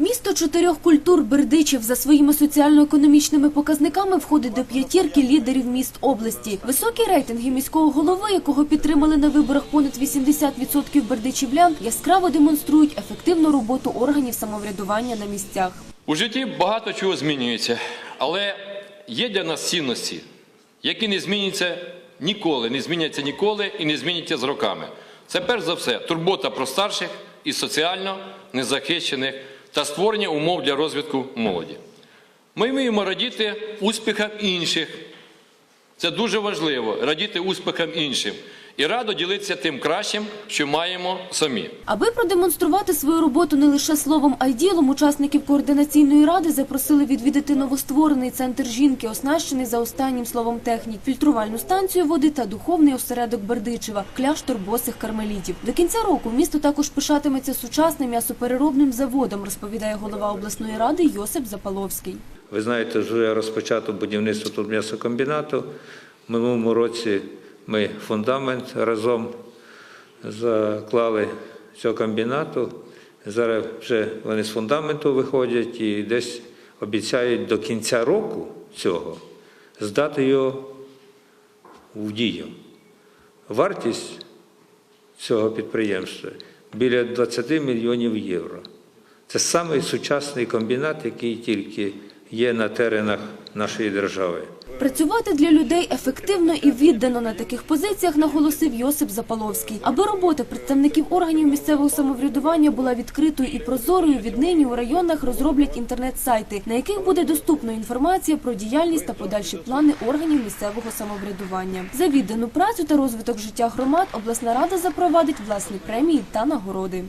Місто чотирьох культур Бердичів за своїми соціально-економічними показниками входить до п'ятірки лідерів міст області. Високі рейтинги міського голови, якого підтримали на виборах понад 80% бердичівлян, яскраво демонструють ефективну роботу органів самоврядування на місцях. У житті багато чого змінюється, але є для нас цінності, які не зміняться ніколи, не зміняться ніколи і не зміняться з роками. Це перш за все турбота про старших і соціально незахищених та створення умов для розвитку молоді. Ми вміємо радіти успіхам інших. Це дуже важливо радіти успіхам іншим і радо ділитися тим кращим, що маємо самі. Аби продемонструвати свою роботу не лише словом, а й ділом, учасників координаційної ради запросили відвідати новостворений центр жінки, оснащений за останнім словом технік, фільтрувальну станцію води та духовний осередок Бердичева, кляштор босих кармелітів. До кінця року місто також пишатиметься сучасним м'ясопереробним заводом, розповідає голова обласної ради Йосип Запаловський. Ви знаєте, вже розпочато будівництво тут м'ясокомбінату. В минулому році ми фундамент разом заклали цього комбінату. Зараз вже вони з фундаменту виходять і десь обіцяють до кінця року цього здати його в дію. Вартість цього підприємства біля 20 мільйонів євро. Це самий сучасний комбінат, який тільки є на теренах нашої держави. Працювати для людей ефективно і віддано на таких позиціях наголосив Йосип Запаловський. Аби робота представників органів місцевого самоврядування була відкритою і прозорою, віднині у районах розроблять інтернет-сайти, на яких буде доступна інформація про діяльність та подальші плани органів місцевого самоврядування. За віддану працю та розвиток життя громад обласна рада запровадить власні премії та нагороди.